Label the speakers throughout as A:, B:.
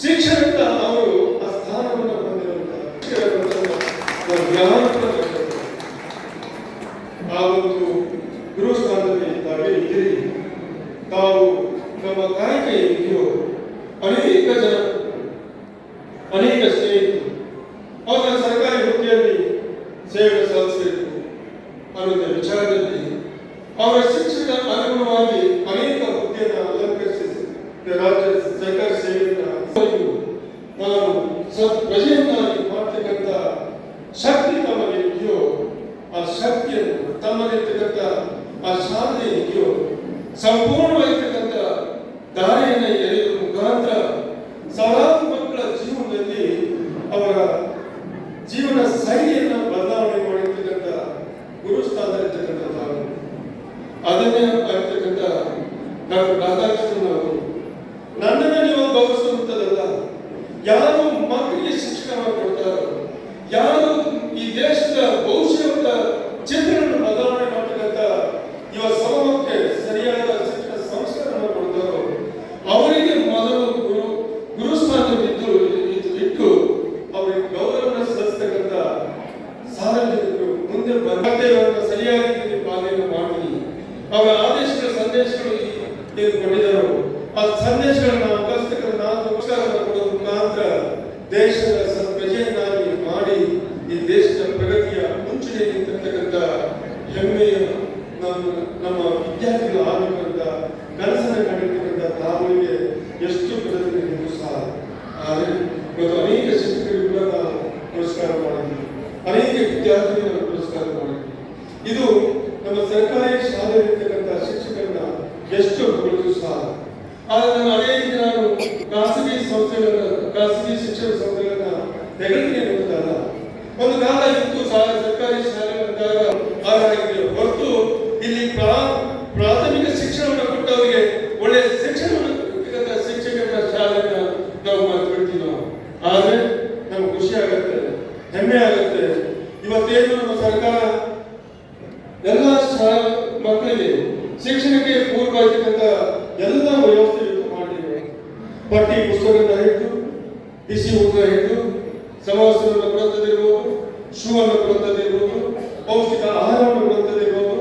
A: ಶಿಕ್ಷಣದಿಂದ ಅವರು ಆ ಸ್ಥಾನವನ್ನು ಹೊಂದಿರುವಂತಹ. ಆ ಒಂದು ಗುರು ಸ್ಥಾನದಲ್ಲಿ ತಾವೇ ಇದ್ದೀರಿ ತಾವು ನಮ್ಮ ಕಾಯಕ ಇದೆಯೋ ಅನೇಕ ಜನ ಅನೇಕ ಸ್ನೇಹಿತರು ಅವರ ಸರ್ಕಾರಿ ಹುದ್ದೆಯಲ್ಲಿ ಸೇವೆ ಸಲ್ಲಿಸಬೇಕು ಅನ್ನೋದ ವಿಚಾರದಲ್ಲಿ ಅವರ ಶಿಕ್ಷಣ ಅನುಗುಣವಾಗಿ ಅನೇಕ ಹುದ್ದೆಯನ್ನು ಅಲಂಕರಿಸಿ ರಾಜ್ಯ ಸರ್ಕಾರಿ ಸೇವೆಯನ್ನು ನಾನು ಸ- ಪ್ರಜೆಯನ್ನಾಗಿ ಮಾಡ್ತಕ್ಕಂಥ ಶಕ್ತಿ ತಮಗೆ ಇದೆಯೋ, ಆ ಶಕ್ತಿಯನ್ನು ತಮ್ಮಲ್ಲಿರ್ತಕ್ಕಂಥ ಆ ಸಾಧನೆ ಇದೆಯೋ, ಸಂಪೂರ್ಣವಾಗಿರ್ತಕ್ಕಂಥ ದಾರಿಯನ್ನು ಎರೆಯುವ ಮುಖಾಂತರ ಸಾವಿರಾರು ಮಕ್ಕಳ ಜೀವನದಲ್ಲಿ ಅವರ ಜೀವನ ಶೈಲಿಯನ್ನು ಬದಲಾವಣೆ ಮಾಡಿರ್ತಕ್ಕಂಥ ಗುರುಸ್ಥಾನ ಇರ್ತಕ್ಕಂಥ ಅದನ್ನೇ ಆಗಿರ್ತಕ್ಕಂಥ ಡಾಕ್ಟರ್ ರಾಧಾಕೃಷ್ಣನ್ ಅವರು ಈ ದೇಶದ ಭವಿಷ್ಯದ ಚಿತ್ರವನ್ನು ಬದಲಾವಣೆ ಮಾಡತಕ್ಕಂಥ ಯುವ ಸಮೂಹಕ್ಕೆ ಸರಿಯಾದ ಶಿಕ್ಷಣ ಸಂಸ್ಕಾರವನ್ನು ಕೊಡ್ತಾರೋ ಅವರಿಗೆ ಮೊದಲು ಗುರು ಗುರುಸ್ಥಾನವಿದ್ದು ಇಟ್ಟು ಅವರಿಗೆ ಗೌರವನ ಸಲ್ಲಿಸ್ತಕ್ಕಂಥ ಸಾರ್ವಜನಿಕರು ಮುಂದೆ ಕರ್ತವ್ಯವನ್ನು ಸರಿಯಾಗಿ ರೀತಿಯಲ್ಲಿ ಪಾಲನೆ ಮಾಡಿ. ಅವರ ಆದೇಶಗಳ ಸಂದೇಶಗಳು ಏನು ಆ ಸಂದೇಶಗಳನ್ನು ಅಭ್ಯಾಸಕರ ನಾವು ನಮಸ್ಕಾರವನ್ನು ಕೊಡುವ ಮುಖಾಂತರ ದೇಶದ ಹೆಮ್ಮೆಯ ನಮ್ಮ ನಮ್ಮ ವಿದ್ಯಾರ್ಥಿಗಳು ಆಗಬೇಕಂತ ಕನಸನ್ನು ಕಂಡಿರ್ತಕ್ಕಂಥ ತಾವುಗಳಿಗೆ ಎಷ್ಟು ಕೃತಜ್ಞತೆಗಳು ಸಹ ಆದರೆ ಇವತ್ತು ಅನೇಕ ಶಿಕ್ಷಕರಿಗೆ ಕೂಡ ನಾವು ಪುರಸ್ಕಾರ ಮಾಡಿದ್ವಿ. ಅನೇಕ ವಿದ್ಯಾರ್ಥಿಗಳನ್ನು ಪುರಸ್ಕಾರ ಮಾಡಿದ್ವಿ. ಇದು ನಮ್ಮ ಸರ್ಕಾರಿ ಶಾಲೆಯಲ್ಲಿರ್ತಕ್ಕಂಥ ಶಿಕ್ಷಕರನ್ನ ಎಷ್ಟು ಹೊಗಳಿದ್ರು ಸಹ. ಆದರೆ ನಾನು ಅನೇಕ ನಾನು ಖಾಸಗಿ ಸಂಸ್ಥೆಗಳನ್ನ ಖಾಸಗಿ ಶಿಕ್ಷಣ ಸಂಸ್ಥೆಗಳನ್ನ ತೆಗೆದುಗೆ ಖುಷಿ ಆಗುತ್ತೆ, ಹೆಮ್ಮೆ ಆಗುತ್ತೆ. ಇವತ್ತೇನು ನಮ್ಮ ಸರ್ಕಾರ ಎಲ್ಲ ಮಕ್ಕಳಿಗೆ ಶಿಕ್ಷಣಕ್ಕೆ ಪೂರ್ವವಾಗಿರ್ತಕ್ಕಂಥ ಎಲ್ಲ ವ್ಯವಸ್ಥೆ ಮಾಡಿದೆ. ಪಟ್ಟಿ ಪುಸ್ತಕದಿಂದ ಹಿಡಿದು, ಬಿಸಿ ಊಟ ಹಿಡಿದು ಸಮವಸ್ತ್ರವನ್ನು ಕೊಡುತ್ತದಿರ್ಬೋದು ಶೂ ಅನ್ನು ಕೊಡುತ್ತದಿರ್ಬೋದು ಪೌಷ್ಟಿಕ ಆಹಾರವನ್ನು ಕೊಡುತ್ತದಿರ್ಬೋದು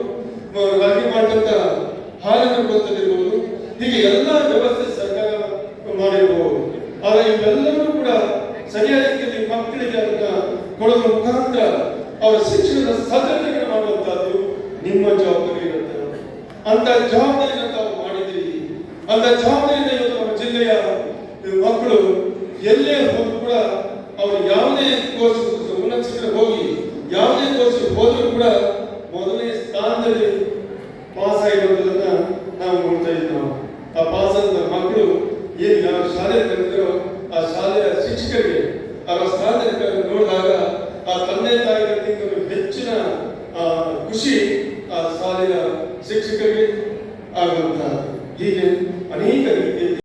A: ಮ- ರಾಗಿ ಮಾಡಿದಂತ ಹಾಲನ್ನು ಕೊಡುತ್ತದಿರ್ಬೋದು ಹೀಗೆ ಎಲ್ಲ ವ್ಯವಸ್ಥೆ ಸರ್ಕಾರ ಮಾಡಿರ್ಬೋದು ಆದರೆ ಇವೆಲ್ಲವೂ ಕೂಡ ಸರಿಯಾದ ರೀತಿಯಲ್ಲಿ ಮಕ್ಕಳಿಗೆ ಅದನ್ನ ಕೊಡುವ ಅವರ ಶಿಕ್ಷಣದ ಸದೃಢತೆ ಮಾಡುವಂತಹದ್ದು ನಿಮ್ಮ ಜವಾಬ್ದಾರಿ ಇರುತ್ತೆ. ಅಂತ ಜವಾಬ್ದಾರಿಯನ್ನು ತಾವು ಮಾಡಿದಿರಿ ಅಂತ ಜವಾಬ್ದಾರಿಯಿಂದ ಇವತ್ತು ನಮ್ಮ ಜಿಲ್ಲೆಯ ಮಕ್ಕಳು ಎಲ್ಲೇ ಹೋದ್ರು ಕೂಡ ಅವರು ಯಾವುದೇ ಕೋರ್ಸ್ ಉನ್ನತ ಹೋಗಿ, ಯಾವುದೇ ಕೋರ್ಸ್ ಹೋದ್ರು ಕೂಡ ಮೊದಲನೇ ಸ್ಥಾನದಲ್ಲಿ ಪಾಸ್ ಆಗಿರೋದನ್ನ ನಾವು ನೋಡ್ತಾ ಇದ್ದೀವಿ. ನಾವು ಆ ಪಾಸ್ ಆದ ಮಕ್ಕಳು ಏನು ಯಾವ ಶಾಲೆ ಕಲಿತರೋ ಖುಷಿ ಶಾಲೆಯ ಶಿಕ್ಷಕರಿಗೆ ಆಗುವಂತಹ ಹೀಗೆ ಅನೇಕ ರೀತಿಯ